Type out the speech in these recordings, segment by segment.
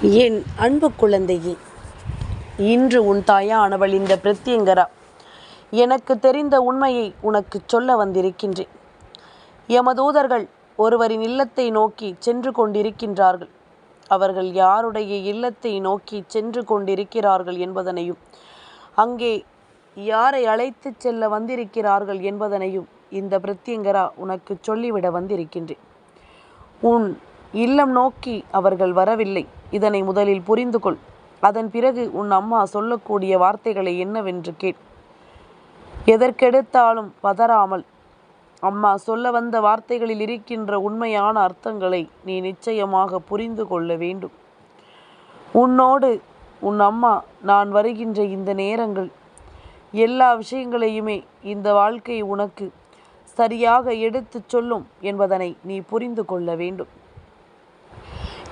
என் அன்பு குழந்தையே இன்று உன் தாயானவள் இந்த பிரத்யங்கரா. எனக்கு தெரிந்த உண்மையை உனக்கு சொல்ல வந்திருக்கின்றேன். எமதூதர்கள் ஒருவரின் இல்லத்தை நோக்கி சென்று கொண்டிருக்கின்றார்கள். அவர்கள் யாருடைய இல்லத்தை நோக்கி சென்று கொண்டிருக்கிறார்கள் என்பதனையும் அங்கே யாரை அழைத்துச் செல்ல வந்திருக்கிறார்கள் என்பதனையும் இந்த பிரத்யங்கரா உனக்கு சொல்லிவிட வந்திருக்கின்றேன். உன் இல்லம் நோக்கி அவர்கள் வரவில்லை. இதனை முதலில் புரிந்து கொள். அதன் பிறகு உன் அம்மா சொல்லக்கூடிய வார்த்தைகளை என்னவென்று கேள். எதற்கெடுத்தாலும் பதறாமல். அம்மா சொல்ல வந்த வார்த்தைகளில் இருக்கின்ற உண்மையான அர்த்தங்களை நீ நிச்சயமாக புரிந்து கொள்ள வேண்டும். உன்னோடு உன் அம்மா நான் வருகின்ற இந்த நேரங்கள் எல்லா விஷயங்களையுமே இந்த வாழ்க்கை உனக்கு சரியாக எடுத்துச் சொல்லும் என்பதனை நீ புரிந்து கொள்ள வேண்டும்.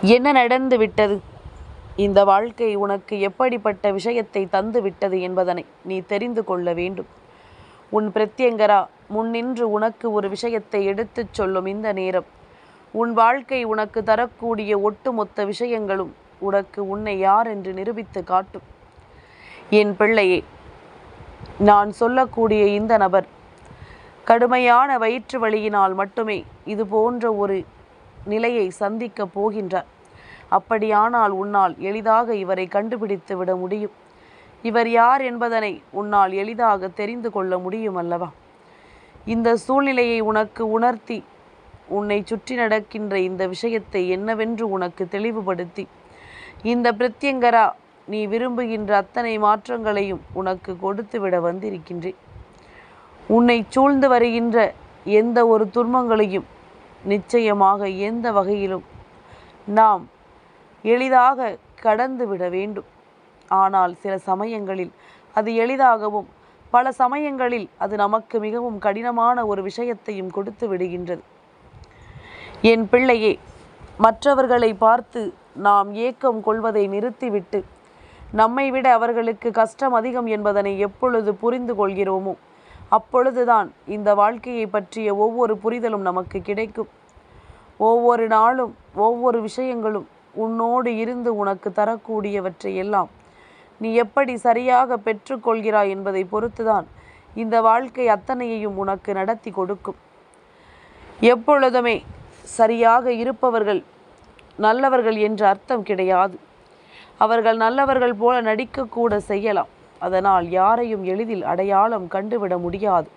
என்ன நடந்து விட்டது? இந்த வாழ்க்கை உனக்கு எப்படிப்பட்ட விஷயத்தை தந்து விட்டது என்பதனை நீ தெரிந்து கொள்ள வேண்டும். உன் பிரத்யங்கரா முன்னின்று உனக்கு ஒரு விஷயத்தை எடுத்துச் சொல்லும் இந்த நேரம். உன் வாழ்க்கை உனக்கு தரக்கூடிய ஒட்டுமொத்த விஷயங்களும் உனக்கு உன்னை யார் என்று நிரூபித்து காட்டும். என் பிள்ளையே நான் சொல்லக்கூடிய இந்த நபர் கடுமையான வயிற்று வலியினால் மட்டுமே இது போன்ற ஒரு நிலையை சந்திக்கப் போகின்றார் அப்படியானால் உன்னால் எளிதாக இவரை கண்டுபிடித்து விட முடியும். இவர் யார் என்பதனை உன்னால் எளிதாக தெரிந்து கொள்ள முடியும் அல்லவா இந்த சூழ்நிலையை உனக்கு உணர்த்தி உன்னை சுற்றி நடக்கின்ற இந்த விஷயத்தை என்னவென்று உனக்கு தெளிவுபடுத்தி இந்த பிரத்யங்கரா நீ விரும்புகின்ற அத்தனை மாற்றங்களையும் உனக்கு கொடுத்து விட வந்திருக்கின்றேன். உன்னை சூழ்ந்து வருகின்ற எந்த ஒரு துன்பங்களையும் நிச்சயமாக எந்த வகையிலும் நாம் எளிதாக கடந்து விட வேண்டும். ஆனால் சில சமயங்களில் அது எளிதாகவும் பல சமயங்களில் அது நமக்கு மிகவும் கடினமான ஒரு விஷயத்தையும் கொடுத்து விடுகின்றது. என் பிள்ளையே மற்றவர்களை பார்த்து நாம் ஏக்கம் கொள்வதை நிறுத்திவிட்டு நம்மை விட அவர்களுக்கு கஷ்டம் அதிகம் என்பதனை எப்பொழுது புரிந்து கொள்கிறோமோ அப்பொழுதுதான் இந்த வாழ்க்கையை பற்றிய ஒவ்வொரு புரிதலும் நமக்கு கிடைக்கும். ஒவ்வொரு நாளும் ஒவ்வொரு விஷயங்களும் உன்னோடு இருந்து உனக்கு தரக்கூடியவற்றை எல்லாம் நீ எப்படி சரியாக பெற்றுக்கொள்கிறாய் என்பதை பொறுத்துதான் இந்த வாழ்க்கை அத்தனையையும் உனக்கு நடத்தி கொடுக்கும். எப்பொழுதுமே சரியாக இருப்பவர்கள் நல்லவர்கள் என்ற அர்த்தம் கிடையாது. அவர்கள் நல்லவர்கள் போல நடிக்கக்கூட செய்யலாம். அதனால் யாரையும் எளிதில் அடையாளம் கண்டுவிட முடியாது.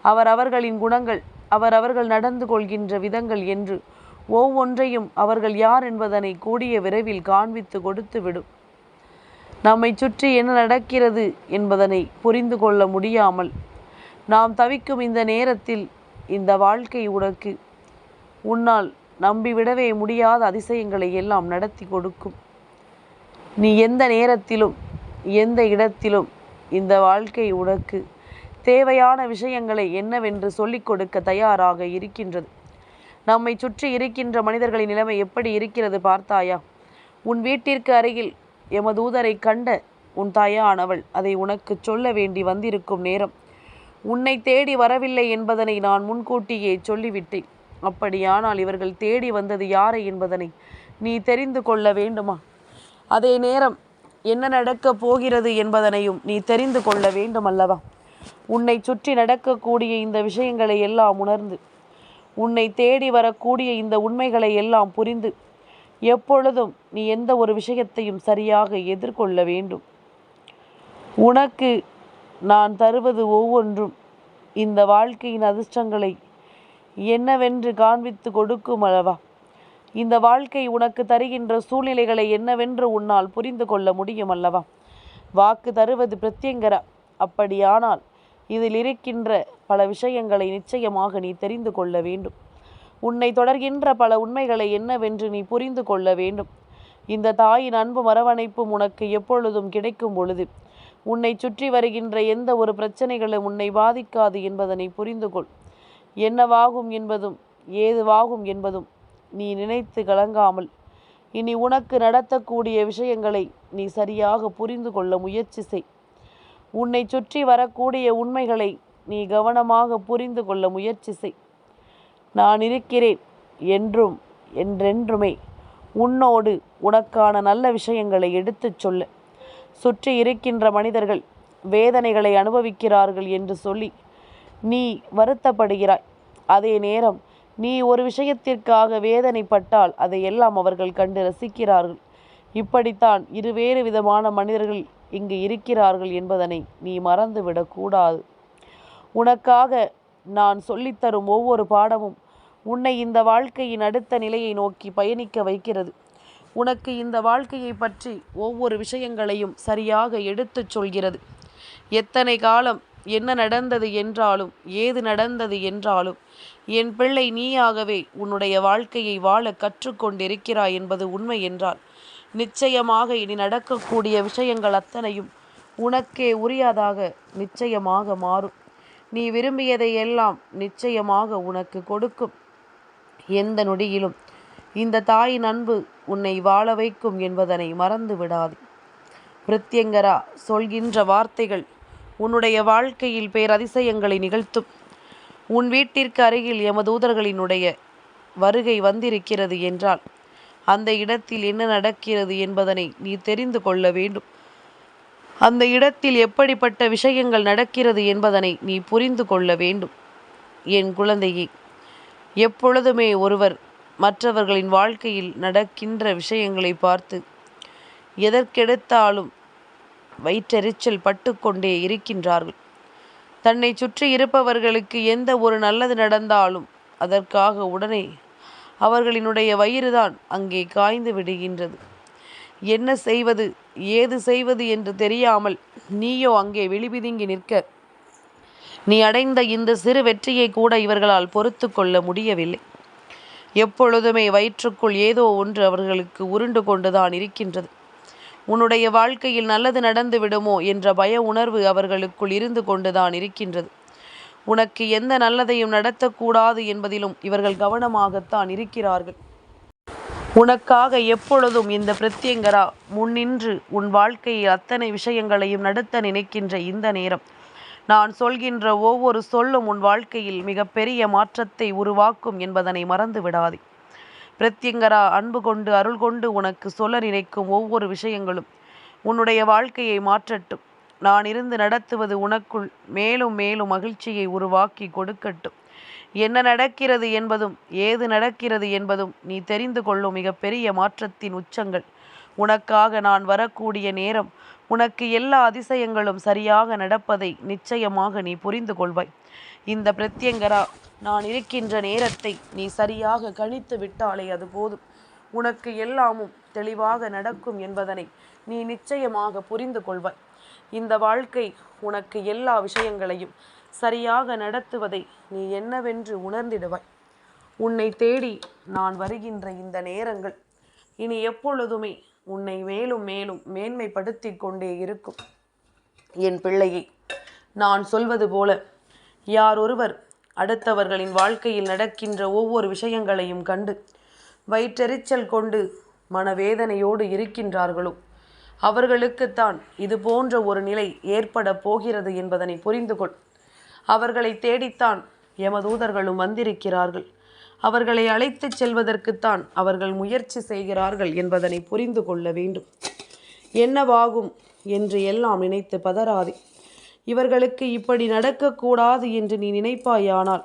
அவர் அவர்களின் குணங்கள் அவர் அவர்கள் நடந்து கொள்கின்ற விதங்கள் என்று ஒவ்வொன்றையும் அவர்கள் யார் என்பதனை கூடிய விரைவில் காண்பித்து கொடுத்து விடும் நம்மை சுற்றி என்ன நடக்கிறது என்பதனை புரிந்து கொள்ள முடியாமல் நாம் தவிக்கும் இந்த நேரத்தில் இந்த வாழ்க்கை உனக்கு. உன்னால் நம்பிவிடவே முடியாத அதிசயங்களை எல்லாம் நடத்தி கொடுக்கும். நீ எந்த நேரத்திலும் எந்த இடத்திலும் இந்த வாழ்க்கை உனக்கு தேவையான விஷயங்களை என்னவென்று சொல்லிக் கொடுக்க தயாராக இருக்கின்றது. நம்மை சுற்றி இருக்கின்ற மனிதர்களின் நிலைமை எப்படி இருக்கிறது பார்த்தாயா? உன் வீட்டிற்கு அருகில் எமதூதரை கண்ட உன் தாயானவள் அதை உனக்கு சொல்ல வேண்டி வந்திருக்கும் நேரம். உன்னை தேடி வரவில்லை என்பதனை நான் முன்கூட்டியே சொல்லிவிட்டேன். அப்படியானால் இவர்கள் தேடி வந்தது யாரை என்பதனை நீ தெரிந்து கொள்ள வேண்டுமா? அதே நேரம் என்ன நடக்கப் போகிறது என்பதனையும் நீ தெரிந்து கொள்ள வேண்டும் அல்லவா உன்னை சுற்றி நடக்கக்கூடிய இந்த விஷயங்களை எல்லாம் உணர்ந்து உன்னை தேடி வரக்கூடிய இந்த உண்மைகளை எல்லாம் புரிந்து எப்பொழுதும் நீ எந்த ஒரு விஷயத்தையும் சரியாக எதிர்கொள்ள வேண்டும். உனக்கு நான் தருவது ஒவ்வொன்றும் இந்த வாழ்க்கையின் அதிர்ஷ்டங்களை என்னவென்று காண்பித்து கொடுக்கும் அளவா இந்த வாழ்க்கை உனக்கு தருகின்ற சூழ்நிலைகளை என்னவென்று உன்னால் புரிந்து கொள்ள முடியும் அல்லவா? வாக்கு தருவது பிரத்யங்கரா. அப்படியானால் இதில் இருக்கின்ற பல விஷயங்களை நிச்சயமாக நீ தெரிந்து கொள்ள வேண்டும். உன்னை தொடர்கின்ற பல உண்மைகளை என்னவென்று நீ புரிந்து கொள்ள வேண்டும். இந்த தாயின் அன்பு மரவணைப்பும் உனக்கு எப்பொழுதும் கிடைக்கும் பொழுது உன்னை சுற்றி வருகின்ற எந்த ஒரு பிரச்சனைகளும் உன்னை பாதிக்காது என்பதனை புரிந்து கொள். என்னவாகும் என்பதும் ஏதுவாகும் என்பதும் நீ நினைத்து கலங்காமல். இனி உனக்கு நடத்தக்கூடிய விஷயங்களை நீ சரியாக புரிந்து கொள்ள முயற்சி செய். உன்னை சுற்றி வரக்கூடிய உண்மைகளை நீ கவனமாக புரிந்து கொள்ள முயற்சி செய். நான் இருக்கிறேன் என்றும் என்றென்றுமே உன்னோடு உனக்கான நல்ல விஷயங்களை எடுத்துச் சொல்ல. சுற்றி இருக்கின்ற மனிதர்கள் வேதனைகளை அனுபவிக்கிறார்கள் என்று சொல்லி நீ வருத்தப்படுகிறாய். அதே நேரம் நீ ஒரு விஷயத்திற்காக வேதனைப்பட்டால் அதையெல்லாம் அவர்கள் கண்டு ரசிக்கிறார்கள். இப்படித்தான் இருவேறு விதமான மனிதர்கள் இங்கு இருக்கிறார்கள் என்பதனை நீ மறந்துவிடக்கூடாது உனக்காக நான் சொல்லித்தரும் ஒவ்வொரு பாடமும் உன்னை இந்த வாழ்க்கையின் அடுத்த நிலையை நோக்கி பயணிக்க வைக்கிறது. உனக்கு இந்த வாழ்க்கையை பற்றி ஒவ்வொரு விஷயங்களையும் சரியாக எடுத்துச் சொல்கிறது. எத்தனை காலம் என்ன நடந்தது என்றாலும் ஏது நடந்தது என்றாலும் என் பிள்ளை நீயாகவே உன்னுடைய வாழ்க்கையை வாழ கற்றுக்கொண்டிருக்கிறாய் என்பது உண்மை என்றால் நிச்சயமாக இனி நடக்கக்கூடிய விஷயங்கள் அத்தனையும் உனக்கே உரியதாக நிச்சயமாக மாறும். நீ விரும்பியதை எல்லாம் நிச்சயமாக உனக்கு கொடுக்கும். எந்த நொடியிலும் இந்த தாயின் அன்பு உன்னை வாழ வைக்கும் என்பதனை மறந்து விடாது பிரித்யங்கரா சொல்கின்ற வார்த்தைகள் உன்னுடைய வாழ்க்கையில் பேரதிசயங்களை நிகழ்த்தும். உன் வீட்டிற்கு அருகில் எமதூதர்களினுடைய வருகை வந்திருக்கிறது என்றால் அந்த இடத்தில் என்ன நடக்கிறது என்பதனை நீ தெரிந்து கொள்ள வேண்டும். அந்த இடத்தில் எப்படிப்பட்ட விஷயங்கள் நடக்கிறது என்பதனை நீ புரிந்து கொள்ள வேண்டும். என் குழந்தையே எப்பொழுதுமே ஒருவர் மற்றவர்களின் வாழ்க்கையில் நடக்கின்ற விஷயங்களை பார்த்து எதற்கெடுத்தாலும் வயிற்றெரிச்சல் பட்டுக்கொண்டே இருக்கின்றார்கள். தன்னை சுற்றி இருப்பவர்களுக்கு எந்த ஒரு நல்லது நடந்தாலும் அதற்காக உடனே அவர்களினுடைய வயிறுதான் அங்கே காய்ந்து விடுகின்றது. என்ன செய்வது ஏது செய்வது என்று தெரியாமல் நீயோ அங்கே விழிபிதுங்கி நிற்க நீ அடைந்த இந்த சிறு வெற்றியை கூட இவர்களால் பொறுத்து கொள்ள முடியவில்லை. எப்பொழுதுமே வயிற்றுக்குள் ஏதோ ஒன்று அவர்களுக்கு உருண்டு கொண்டுதான் இருக்கின்றது. உன்னுடைய வாழ்க்கையில் நல்லது நடந்து விடுமோ என்ற பய உணர்வு அவர்களுக்குள் இருந்து கொண்டுதான் இருக்கின்றது. உனக்கு எந்த நல்லதையும் நடத்தக்கூடாது என்பதிலும் இவர்கள் கவனமாகத்தான் இருக்கிறார்கள். உனக்காக எப்பொழுதும் இந்த பிரத்யங்கரா முன்னின்று உன் வாழ்க்கையில் அத்தனை விஷயங்களையும் நடத்த நினைக்கின்ற இந்த நேரம். நான் சொல்கின்ற ஒவ்வொரு சொல்லும் உன் வாழ்க்கையில் மிகப்பெரிய மாற்றத்தை உருவாக்கும் என்பதனை மறந்து விடாதே பிரத்யங்கரா அன்பு கொண்டு அருள் கொண்டு உனக்கு சொல்ல நினைக்கும் ஒவ்வொரு விஷயங்களும் உன்னுடைய வாழ்க்கையை மாற்றட்டும். நான் இருந்து நடத்துவது உனக்குள் மேலும் மேலும் மகிழ்ச்சியை உருவாக்கி கொடுக்கட்டும். என்ன நடக்கிறது என்பதும் ஏது நடக்கிறது என்பதும் நீ தெரிந்து கொள்ளும் மிகப்பெரிய மாற்றத்தின் உச்சங்கள். உனக்காக நான் வரக்கூடிய நேரம் உனக்கு எல்லா அதிசயங்களும் சரியாக நடப்பதை நிச்சயமாக நீ புரிந்து கொள்வாய். இந்த பிரத்யங்கரா நான் இருக்கின்ற நேரத்தை நீ சரியாக கணித்து விட்டாலே அது போதும். உனக்கு எல்லாமும் தெளிவாக நடக்கும் என்பதனை நீ நிச்சயமாக புரிந்து கொள்வாய். இந்த வாழ்க்கை உனக்கு எல்லா விஷயங்களையும் சரியாக நடத்துவதை நீ என்னவென்று உணர்ந்திடுவாய். உன்னை தேடி நான் வருகின்ற இந்த நேரங்கள் இனி எப்பொழுதுமே உன்னை மேலும் மேலும் மேன்மைப்படுத்தி கொண்டே இருக்கும். என் பிள்ளையை நான் சொல்வது போல யார் ஒருவர் அடுத்தவர்களின் வாழ்க்கையில் நடக்கின்ற ஒவ்வொரு விஷயங்களையும் கண்டு வயிற்றெரிச்சல் கொண்டு மனவேதனையோடு இருக்கின்றார்களோ அவர்களுக்குத்தான் இது போன்ற ஒரு நிலை ஏற்பட போகிறது என்பதனை புரிந்து கொள் அவர்களை தேடித்தான் எமதூதர்களும் வந்திருக்கிறார்கள். அவர்களை அழைத்துச் செல்வதற்குத்தான் அவர்கள் முயற்சி செய்கிறார்கள் என்பதனை புரிந்து கொள்ள வேண்டும். என்னவாகும் என்று எல்லாம் நினைத்து பதறாதே. இவர்களுக்கு இப்படி நடக்கக்கூடாது என்று நீ நினைப்பாயானால்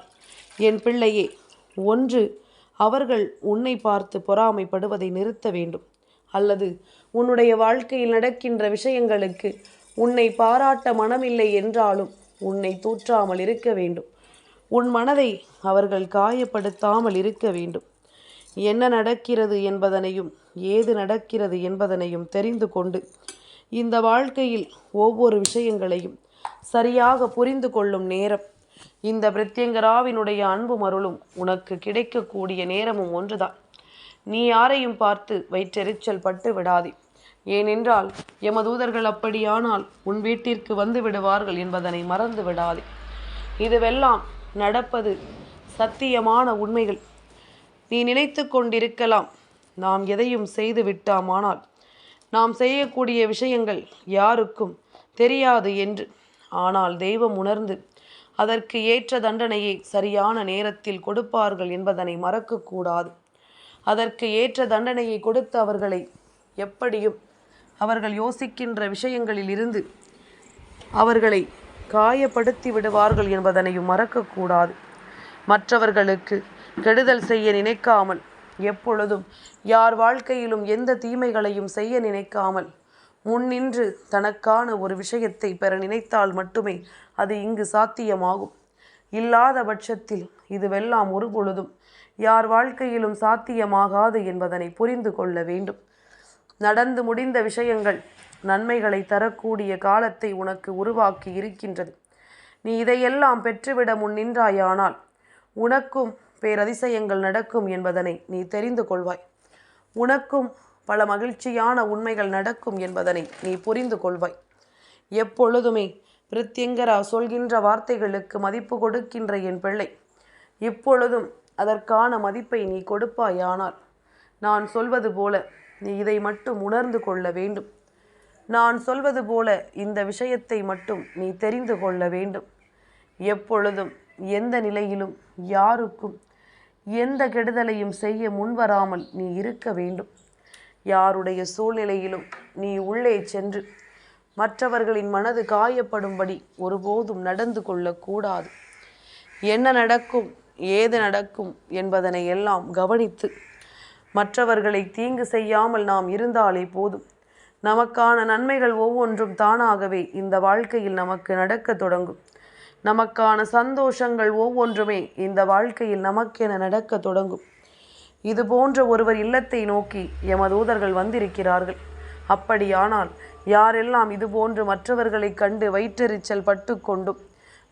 என் பிள்ளையே ஒன்று அவர்கள் உன்னை பார்த்து பொறாமைப்படுவதை நிறுத்த வேண்டும். அல்லது உன்னுடைய வாழ்க்கையில் நடக்கின்ற விஷயங்களுக்கு உன்னை பாராட்ட மனமில்லை என்றாலும் உன்னை தூற்றாமல் இருக்க வேண்டும். உன் மனதை அவர்கள் காயப்படுத்தாமல் இருக்க வேண்டும். என்ன நடக்கிறது என்பதனையும் ஏது நடக்கிறது என்பதனையும் தெரிந்து கொண்டு இந்த வாழ்க்கையில் ஒவ்வொரு விஷயங்களையும் சரியாக புரிந்து கொள்ளும் நேரம் இந்த பிரத்யங்கராவினுடைய அன்பும் அருளும் உனக்கு கிடைக்கக்கூடிய நேரமும் ஒன்றுதான். நீ யாரையும் பார்த்து வயிற்றெரிச்சல் பட்டு விடாதே. ஏனென்றால் எமதூதர்கள் அப்படியானால் உன் வீட்டிற்கு வந்து விடுவார்கள் என்பதனை மறந்து விடாதே. இதுவெல்லாம் நடப்பது சத்தியமான உண்மைகள். நீ நினைத்து கொண்டிருக்கலாம் நாம் எதையும் செய்து விட்டாமானால். நாம் செய்யக்கூடிய விஷயங்கள் யாருக்கும் தெரியாது என்று. ஆனால் தெய்வம் உணர்ந்து அதற்கு ஏற்ற தண்டனையை சரியான நேரத்தில் கொடுப்பார்கள் என்பதனை மறக்கக்கூடாது. அதற்கு ஏற்ற தண்டனையை கொடுத்து அவர்களை எப்படியும் அவர்கள் யோசிக்கின்ற விஷயங்களில் இருந்து அவர்களை காயப்படுத்தி விடுவார்கள் என்பதனையும் மறக்கக்கூடாது. மற்றவர்களுக்கு கெடுதல் செய்ய நினைக்காமல் எப்பொழுதும் யார் வாழ்க்கையிலும் எந்த தீமைகளையும் செய்ய நினைக்காமல் முன்னின்று தனக்கான ஒரு விஷயத்தை பெற நினைத்தால் மட்டுமே அது இங்கு சாத்தியமாகும். இல்லாத பட்சத்தில் இதுவெல்லாம் ஒருபொழுதும் யார் வாழ்க்கையிலும் சாத்தியமாகாது என்பதனை புரிந்து கொள்ள வேண்டும். நடந்து முடிந்த விஷயங்கள் நன்மைகளை தரக்கூடிய காலத்தை உனக்கு உருவாக்கி இருக்கின்றது. நீ இதையெல்லாம் பெற்றுவிட முன் நின்றாயானால் உனக்கும் பேரதிசயங்கள் நடக்கும் என்பதனை நீ தெரிந்து கொள்வாய். உனக்கும் பல மகிழ்ச்சியான உண்மைகள் நடக்கும் என்பதனை நீ புரிந்து கொள்வாய். எப்பொழுதுமே பிரித்யங்கரா சொல்கின்ற வார்த்தைகளுக்கு மதிப்பு கொடுக்கின்ற என் பிள்ளை இப்பொழுதும் அதற்கான மதிப்பை நீ கொடுப்பாயானால் நான் சொல்வது போல நீ இதை மட்டும் உணர்ந்து கொள்ள வேண்டும். நான் சொல்வது போல இந்த விஷயத்தை மட்டும் நீ தெரிந்து கொள்ள வேண்டும். எப்பொழுதும் எந்த நிலையிலும் யாருக்கும் எந்த கெடுதலையும் செய்ய முன்வராமல் நீ இருக்க வேண்டும். யாருடைய சூழ்நிலையிலும் நீ உள்ளே சென்று மற்றவர்களின் மனது காயப்படும்படி ஒருபோதும் நடந்து கொள்ளக்கூடாது என்ன நடக்கும் ஏது நடக்கும் என்பதனை எல்லாம் கவனித்து மற்றவர்களை தீங்கு செய்யாமல் நாம் இருந்தாலே போதும். நமக்கான நன்மைகள் ஒவ்வொன்றும் தானாகவே இந்த வாழ்க்கையில் நமக்கு நடக்க தொடங்கும். நமக்கான சந்தோஷங்கள் ஒவ்வொன்றுமே இந்த வாழ்க்கையில் நமக்கென நடக்க தொடங்கும். இது போன்ற ஒருவர் இல்லத்தை நோக்கி எமதூதர்கள் வந்திருக்கிறார்கள். அப்படியானால் யாரெல்லாம் இதுபோன்று மற்றவர்களை கண்டு வயிற்றெரிச்சல் பட்டு கொண்டும்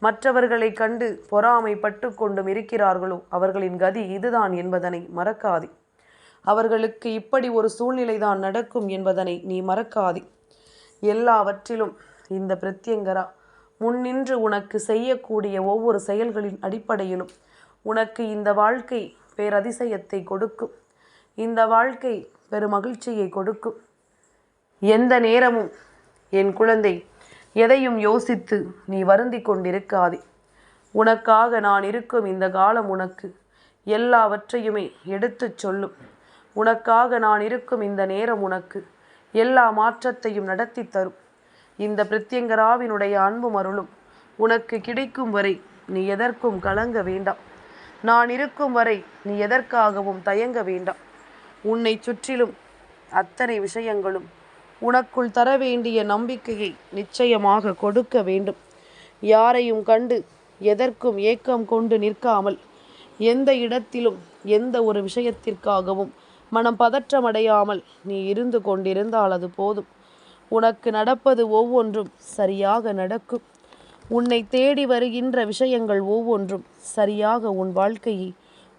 மற்றவர்களை கண்டு பொறாமை பட்டு கொண்டும் இருக்கிறார்களோ அவர்களின் கதி இதுதான் என்பதனை மறக்காதே. அவர்களுக்கு இப்படி ஒரு சூழ்நிலைதான் நடக்கும் என்பதனை நீ மறக்காதே. எல்லாவற்றிலும் இந்த பிரத்யங்கரா முன்னின்று உனக்கு செய்யக்கூடிய ஒவ்வொரு செயல்களின் அடிப்படையிலும் உனக்கு இந்த வாழ்க்கை பேரதிசயத்தை கொடுக்கும். இந்த வாழ்க்கை பெருமகிழ்ச்சியை கொடுக்கும். எந்த நேரமும் என் குழந்தை எதையும் யோசித்து நீ வருந்தி கொண்டிருக்காதே. உனக்காக நான் இருக்கும் இந்த காலம் உனக்கு எல்லாவற்றையுமே எடுத்துச் சொல்லும். உனக்காக நான் இருக்கும் இந்த நேரம் உனக்கு. எல்லா மாற்றத்தையும் நடத்தி தரும். இந்த பிரத்யங்கராவினுடைய அன்பும் அருளும் உனக்கு கிடைக்கும் வரை நீ எதற்கும் கலங்க வேண்டாம். நான் இருக்கும் வரை நீ எதற்காகவும் தயங்க வேண்டாம். உன்னை சுற்றிலும் அத்தனை விஷயங்களும் உனக்குள் தர வேண்டிய நம்பிக்கையை நிச்சயமாக கொடுக்க வேண்டும். யாரையும் கண்டு எதற்கும் ஏக்கம் கொண்டு நிற்காமல் எந்த இடத்திலும் எந்த ஒரு விஷயத்திற்காகவும் மனம் பதற்றமடையாமல் நீ இருந்து கொண்டிருந்தால் அது போதும். உனக்கு நடப்பது ஒவ்வொன்றும் சரியாக நடக்கும். உன்னை தேடி வருகின்ற விஷயங்கள் ஒவ்வொன்றும் சரியாக உன் வாழ்க்கையை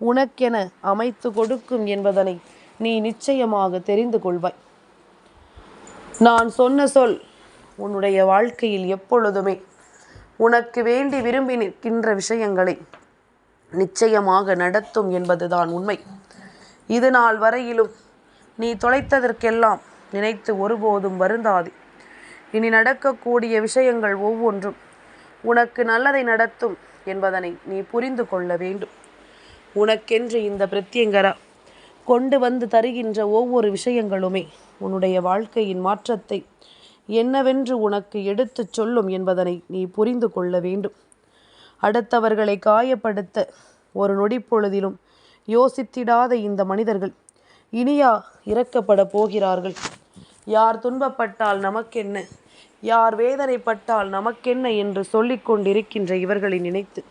உனக்கென அமைத்து கொடுக்கும் என்பதனை நீ நிச்சயமாக தெரிந்து கொள்வாய். நான் சொன்ன சொல் உன்னுடைய வாழ்க்கையில் எப்பொழுதுமே உனக்கு வேண்டி விரும்பி நிற்கின்ற விஷயங்களை நிச்சயமாக நடத்தும் என்பதுதான் உண்மை. இது நாள் வரையிலும் நீ தொலைத்ததற்கெல்லாம் நினைத்து ஒருபோதும் வருந்தாது. இனி நடக்கக்கூடிய விஷயங்கள் ஒவ்வொன்றும் உனக்கு நல்லதை நடத்தும் என்பதனை நீ புரிந்து கொள்ள வேண்டும். உனக்கென்று இந்த பிரத்யங்கரா கொண்டு வந்து தருகின்ற ஒவ்வொரு விஷயங்களுமே உன்னுடைய வாழ்க்கையின் மாற்றத்தை என்னவென்று உனக்கு எடுத்துச் சொல்லும் என்பதனை நீ புரிந்து கொள்ள வேண்டும். அடுத்தவர்களை காயப்படுத்த ஒரு நொடி பொழுதிலும் யோசித்திடாத இந்த மனிதர்கள். இனியா இறக்கப்பட போகிறார்கள். யார் துன்பப்பட்டால் நமக்கென்ன? யார் வேதனைப்பட்டால் நமக்கென்ன என்று சொல்லிக் கொண்டிருக்கின்ற இவர்களை நினைத்து.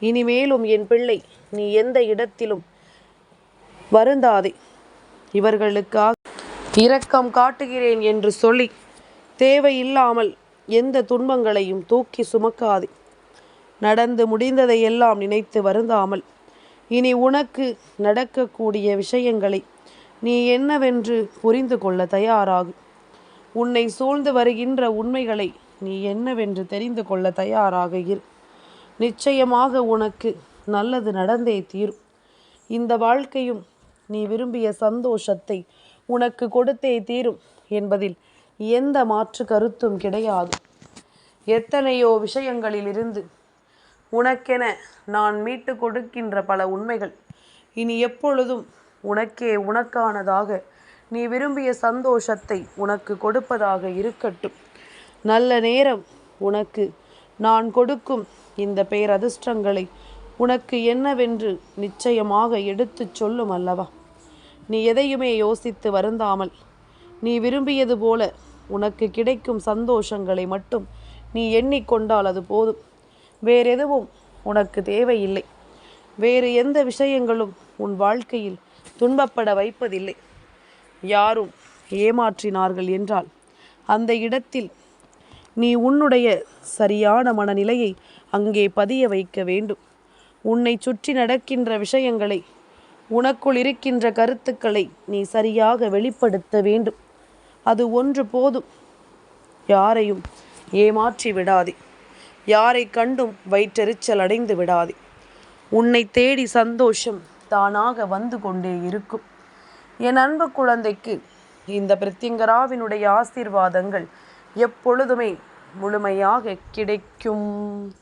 இனிமேலும் என் பிள்ளை நீ எந்த இடத்திலும் வருந்தாதே. இவர்களுக்காக இரக்கம் காட்டுகிறேன் என்று சொல்லி தேவையில்லாமல் எந்த துன்பங்களையும் தூக்கி சுமக்காதே. நடந்து முடிந்ததை எல்லாம் நினைத்து வருந்தாமல் இனி உனக்கு நடக்கக்கூடிய விஷயங்களை நீ என்னவென்று புரிந்து கொள்ள தயாராகு. உன்னை சூழ்ந்து வருகின்ற உண்மைகளை நீ என்னவென்று தெரிந்து கொள்ள தயாராக இரு. நிச்சயமாக உனக்கு நல்லது நடந்தே தீரும். இந்த வாழ்க்கையும் நீ விரும்பிய சந்தோஷத்தை உனக்கு கொடுத்தே தீரும் என்பதில் எந்த மாற்று கருத்தும் கிடையாது. எத்தனையோ விஷயங்களிலிருந்து உனக்கென நான் மீட்டு கொடுக்கின்ற பல உண்மைகள். இனி எப்பொழுதும் உனக்கே உனக்கானதாக நீ விரும்பிய சந்தோஷத்தை உனக்கு கொடுப்பதாக இருக்கட்டும். நல்ல நேரம் உனக்கு. நான் கொடுக்கும் இந்த பேரதிர்ஷ்டங்களை உனக்கு என்னவென்று நிச்சயமாக எடுத்துச் சொல்லும் அல்லவா? நீ எதையுமே யோசித்து வருந்தாமல் நீ விரும்பியது போல உனக்கு கிடைக்கும் சந்தோஷங்களை மட்டும் நீ எண்ணிக்கொண்டால் அது போதும். வேறெதுவும் உனக்கு தேவையில்லை. வேறு எந்த விஷயங்களும் உன் வாழ்க்கையில் துன்பப்பட வைப்பதில்லை. யாரும் ஏமாற்றினார்கள் என்றால் அந்த இடத்தில் நீ உன்னுடைய சரியான மனநிலையை அங்கே பதிய வைக்க வேண்டும். உன்னை சுற்றி நடக்கின்ற விஷயங்களை உனக்குள் இருக்கின்ற கருத்துக்களை நீ சரியாக வெளிப்படுத்த வேண்டும். அது ஒன்று போதும். யாரையும் ஏமாற்றி விடாதே. யாரை கண்டும் வயிற்றெரிச்சல் அடைந்து விடாதே. உன்னை தேடி சந்தோஷம் தானாக வந்து கொண்டே இருக்கும். என் அன்பு குழந்தைக்கு இந்த பிரத்யங்கராவினுடைய ஆசீர்வாதங்கள் எப்பொழுதுமே முழுமையாக கிடைக்கும்.